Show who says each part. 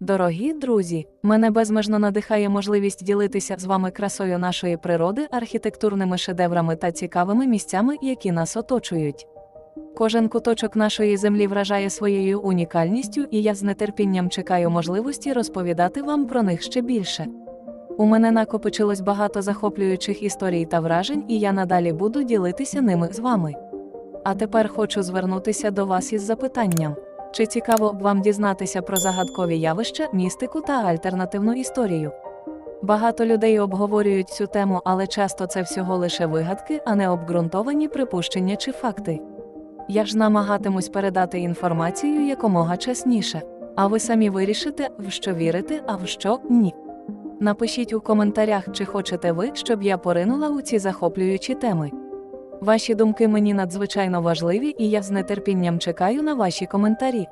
Speaker 1: Дорогі друзі, мене безмежно надихає можливість ділитися з вами красою нашої природи, архітектурними шедеврами та цікавими місцями, які нас оточують. Кожен куточок нашої землі вражає своєю унікальністю, і я з нетерпінням чекаю можливості розповідати вам про них ще більше. У мене накопичилось багато захоплюючих історій та вражень, і я надалі буду ділитися ними з вами. А тепер хочу звернутися до вас із запитанням. Чи цікаво б вам дізнатися про загадкові явища, містику та альтернативну історію? Багато людей обговорюють цю тему, але часто це всього лише вигадки, а не обґрунтовані припущення чи факти. Я ж намагатимусь передати інформацію якомога чесніше, а ви самі вирішите, в що вірите, а в що ні. Напишіть у коментарях, чи хочете ви, щоб я поринула у ці захоплюючі теми. Ваші думки мені надзвичайно важливі, і я з нетерпінням чекаю на ваші коментарі.